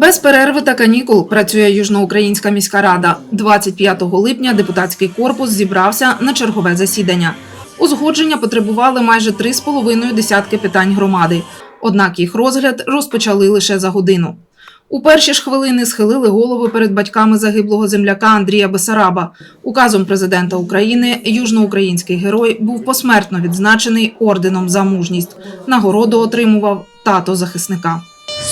Без перерви та канікул працює Южноукраїнська міська рада. 25 липня депутатський корпус зібрався на чергове засідання. Узгодження потребували майже 3,5 десятки питань громади. Однак їх розгляд розпочали лише за годину. У перші ж хвилини схилили голови перед батьками загиблого земляка Андрія Бесараба. Указом президента України южноукраїнський герой був посмертно відзначений орденом за мужність. Нагороду отримував тато захисника.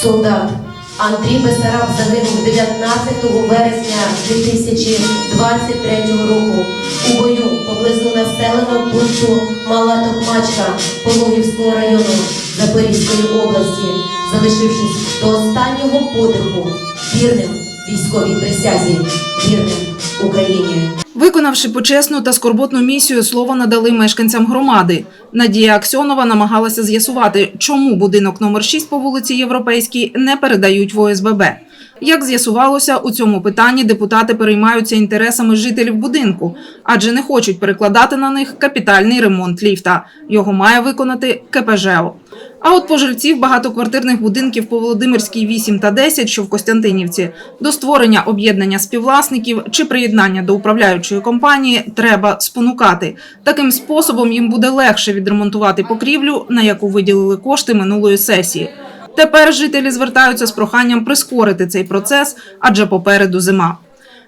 Солдат Андрій Бесараб загинув 19 вересня 2023 року у бою поблизу населеного пункту Мала Токмачка Пологівського району Запорізької області, залишившись до останнього подиху вірним військовій присязі, вірним Україні. Виконавши почесну та скорботну місію, слово надали мешканцям громади. Надія Аксьонова намагалася з'ясувати, чому будинок номер 6 по вулиці Європейській не передають в ОСББ. Як з'ясувалося, у цьому питанні депутати переймаються інтересами жителів будинку, адже не хочуть перекладати на них капітальний ремонт ліфта. Його має виконати КПЖО. А от пожильців багатоквартирних будинків по Володимирській 8 та 10, що в Костянтинівці, до створення об'єднання співвласників чи приєднання до управляючої компанії треба спонукати. Таким способом їм буде легше відремонтувати покрівлю, на яку виділили кошти минулої сесії. Тепер жителі звертаються з проханням прискорити цей процес, адже попереду зима.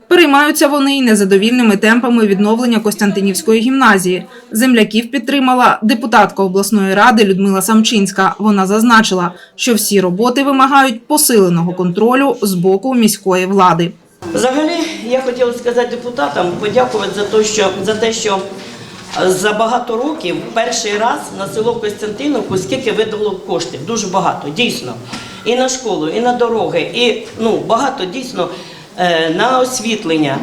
Переймаються вони й незадовільними темпами відновлення Костянтинівської гімназії. Земляків підтримала депутатка обласної ради Людмила Самчинська. Вона зазначила, що всі роботи вимагають посиленого контролю з боку міської влади. Взагалі, я хотіла сказати депутатам, подякувати за те, що за те, що за багато років перший раз на село Костянтиновку скільки видало коштів. Дуже багато, дійсно. І на школу, і на дороги, і ну багато дійсно е, на освітлення.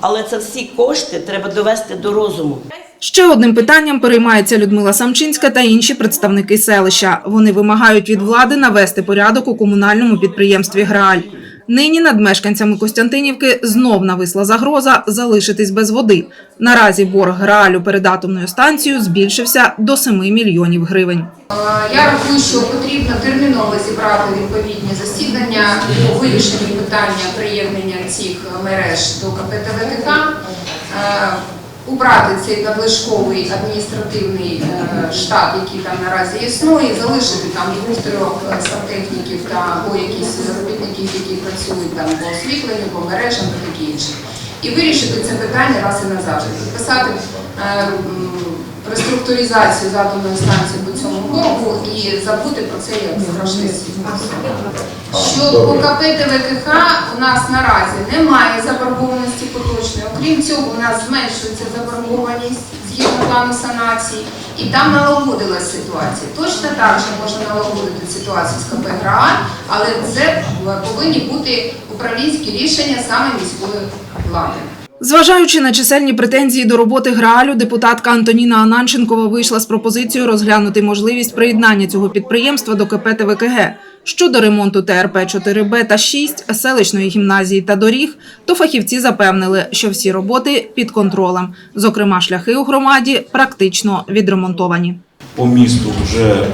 Але це всі кошти треба довести до розуму. Ще одним питанням переймається Людмила Самчинська та інші представники селища. Вони вимагають від влади навести порядок у комунальному підприємстві Грааль. Нині над мешканцями Костянтинівки знов нависла загроза залишитись без води. Наразі борг Граалю перед атомною станцією збільшився до 7 мільйонів гривень. Я рахую, що потрібно терміново зібрати відповідні засідання по вирішенню питання приєднання цих мереж до КП ТВК, е, убрати цей надлишковий адміністративний е, штат, який там наразі існує, залишити там двох-трьох е, сантехніків та або якісь робітників, які працюють там по освітленню, по мережам та таке інше. І вирішити це питання раз і назавжди. Підписати е, реструктуризацію з станції по цьому боргу і забути про це як страшний світ. Що по КП ТВКХ у нас наразі немає заборгованості поточної. Окрім цього, у нас зменшується заборгованість згідно плану санації, і там налагодилась ситуація. Точно так же можна налагодити ситуацію з КП ГРАА, але це повинні бути управлінські рішення саме міської влади. Зважаючи на чисельні претензії до роботи Граалю, депутатка Антоніна Ананченкова вийшла з пропозицією розглянути можливість приєднання цього підприємства до КП ТВКГ. Щодо ремонту ТРП 4Б та 6, селищної гімназії та доріг, то фахівці запевнили, що всі роботи під контролем. Зокрема, шляхи у громаді практично відремонтовані. По місту вже е,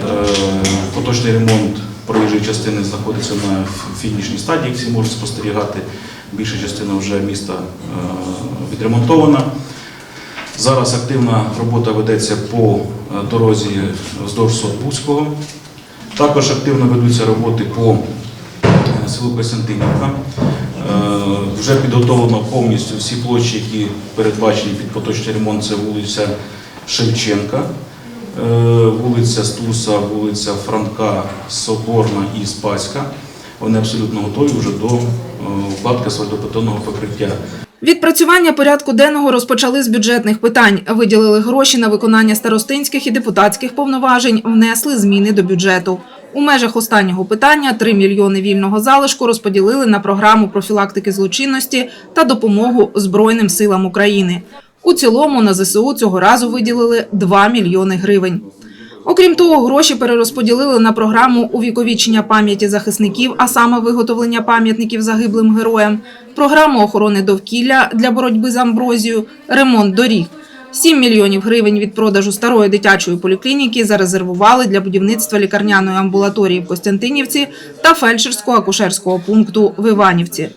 поточний ремонт проїжджої частини знаходиться на фінішній стадії, всі можуть спостерігати. Більша частина вже міста е, відремонтована. Зараз активна робота ведеться по е, дорозі вздовж Сотбузького. Також активно ведуться роботи по е, селу Костянтинівка. Е, Вже підготовлено повністю всі площі, які передбачені під поточний ремонт. Це вулиця Шевченка, е, вулиця Стуса, вулиця Франка, Соборна і Спаська. Вони абсолютно готові вже до вкладки асфальтобетонного покриття. Відпрацювання порядку денного розпочали з бюджетних питань. Виділили гроші на виконання старостинських і депутатських повноважень, внесли зміни до бюджету. У межах останнього питання 3 мільйони вільного залишку розподілили на програму профілактики злочинності та допомогу Збройним силам України. У цілому на ЗСУ цього разу виділили 2 мільйони гривень. Окрім того, гроші перерозподілили на програму увіковічення пам'яті захисників, а саме виготовлення пам'ятників загиблим героям, програму охорони довкілля для боротьби з амброзією, ремонт доріг. 7 мільйонів гривень від продажу старої дитячої поліклініки зарезервували для будівництва лікарняної амбулаторії в Костянтинівці та фельдшерсько-акушерського пункту в Іванівці.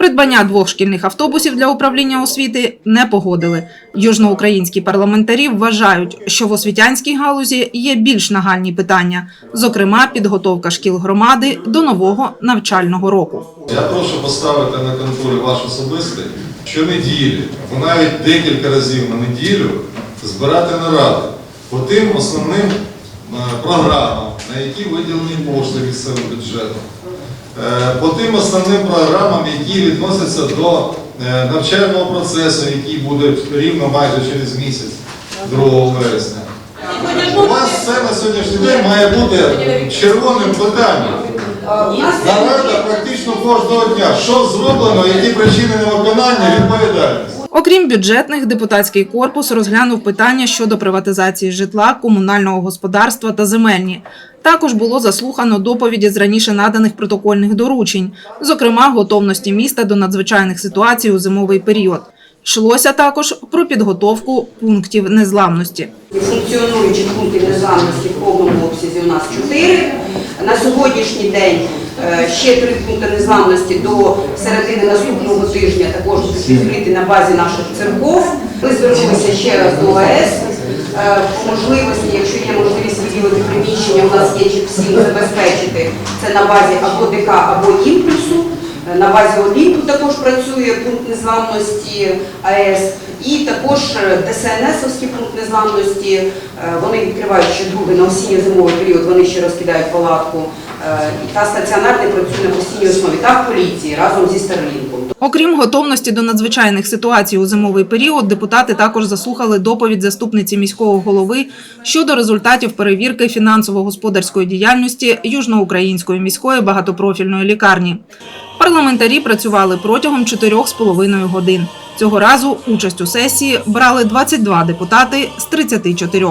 Придбання двох шкільних автобусів для управління освіти не погодили. Южноукраїнські парламентарі вважають, що в освітянській галузі є більш нагальні питання, зокрема підготовка шкіл громади до нового навчального року. Я прошу поставити на контроль ваш особистий щонеділі, навіть декілька разів на неділю збирати наради по тим основним е, програмам, на які виділені кошти місцевим бюджетом, по тим основним програмам, які відносяться до е, навчального процесу, який буде рівно майже через місяць, 2 вересня. У вас це на сьогоднішній день має бути червоним питанням. Нарада практично кожного дня. Що зроблено, які причини невиконання, відповідальність. Окрім бюджетних, депутатський корпус розглянув питання щодо приватизації житла, комунального господарства та земельні. Також було заслухано доповіді з раніше наданих протокольних доручень, зокрема готовності міста до надзвичайних ситуацій у зимовий період. Йшлося також про підготовку пунктів незламності. Функціонуючих пунктів незламності в повному обсязі у нас чотири. На сьогоднішній день ще три пункти незламності до середини наступного тижня також будуть відкриті на базі наших церков. Ми звернулися ще раз до ОАЕС. Е, По можливості, якщо є можливість виділити приміщення, у нас є чим всім забезпечити це на базі або ДК, або імпульсу. Е, На базі Олімпу також працює пункт незламності АЕС. І також е, ДСНСовський пункт незламності. Е, Вони відкривають ще другий на осінньо-зимовий період, вони ще розкидають палатку. Е, та стаціонарний працює на постійній основі, та в поліції разом зі Старлінком. Окрім готовності до надзвичайних ситуацій у зимовий період, депутати також заслухали доповідь заступниці міського голови щодо результатів перевірки фінансово-господарської діяльності Южноукраїнської міської багатопрофільної лікарні. Парламентарі працювали протягом 4,5 годин. Цього разу участь у сесії брали 22 депутати з 34.